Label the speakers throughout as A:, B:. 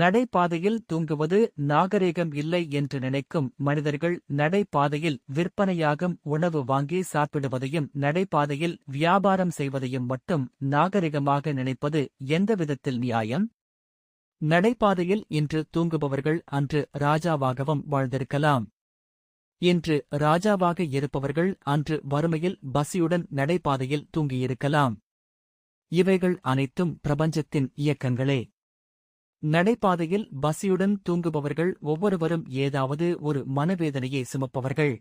A: நடைபாதையில் தூங்குவது நாகரிகம் இல்லை என்று நினைக்கும் மனிதர்கள் நடைபாதையில் விற்பனையாகும் உணவு வாங்கி சாப்பிடுவதையும் நடைபாதையில் வியாபாரம் செய்வதையும் மட்டும் நாகரிகமாக நினைப்பது எந்த விதத்தில் நியாயம்? நடைபாதையில் இன்று தூங்குபவர்கள் அன்று ராஜாவாகவும் வாழ்ந்திருக்கலாம். இன்று ராஜாவாக இருப்பவர்கள் அன்று வறுமையில் பசியுடன் நடைபாதையில் தூங்கியிருக்கலாம். இவைகள் அனைத்தும் பிரபஞ்சத்தின் இயக்கங்களே. நடைபாதையில் பசியுடன் தூங்குபவர்கள் ஒவ்வொருவரும் ஏதாவது ஒரு மனவேதனையை சுமப்பவர்கள்.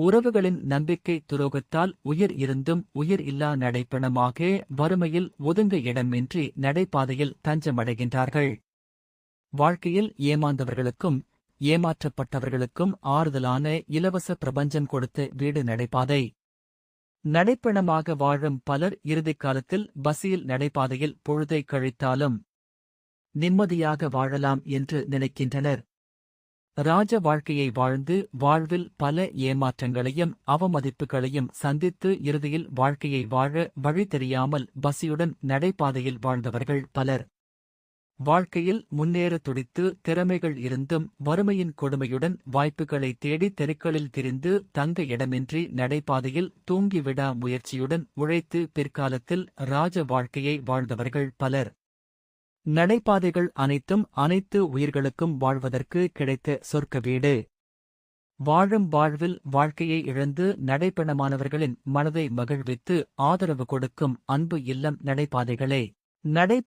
A: உறவுகளின் நம்பிக்கை துரோகத்தால் உயிர் இருந்தும் உயிர் இல்லா நடைப்பணமாக வறுமையில் ஒதுங்க இடமின்றி நடைபாதையில் தஞ்சமடைகின்றார்கள். வாழ்க்கையில் ஏமாந்தவர்களுக்கும் ஏமாற்றப்பட்டவர்களுக்கும் ஆறுதலான இலவச பிரபஞ்சம் கொடுத்த வீடு நடைபாதை. நடைப்பணமாக வாழும் பலர் இறுதிக் காலத்தில் பசியில் நடைபாதையில் பொழுதை கழித்தாலும் நிம்மதியாக வாழலாம் என்று நினைக்கின்றனர். ராஜ வாழ்க்கையை வாழ்ந்து வாழ்வில் பல ஏமாற்றங்களையும் அவமதிப்புகளையும் சந்தித்து இறுதியில் வாழ்க்கையை வாழ வழி தெரியாமல் பசியுடன் நடைபாதையில் வாழ்ந்தவர்கள் பலர். வாழ்க்கையில் முன்னேற துடித்து திறமைகள் இருந்தும் வறுமையின் கொடுமையுடன் வாய்ப்புகளை தேடி தெருக்களில் திரிந்து தங்க இடமின்றி நடைபாதையில் தூங்கிவிடா முயற்சியுடன் உழைத்து பிற்காலத்தில் ராஜ வாழ்க்கையை வாழ்ந்தவர்கள் பலர். நடைபாதைகள் அனைத்தும் அனைத்து உயிர்களுக்கும் வாழ்வதற்கு கிடைத்த சொர்க்க வீடு. வாழும் வாழ்வில் வாழ்க்கையை இழந்து நடைப்பணமானவர்களின் மனதை மகிழ்வித்து ஆதரவு கொடுக்கும் அன்பு இல்லம் நடைபாதைகளே. நடை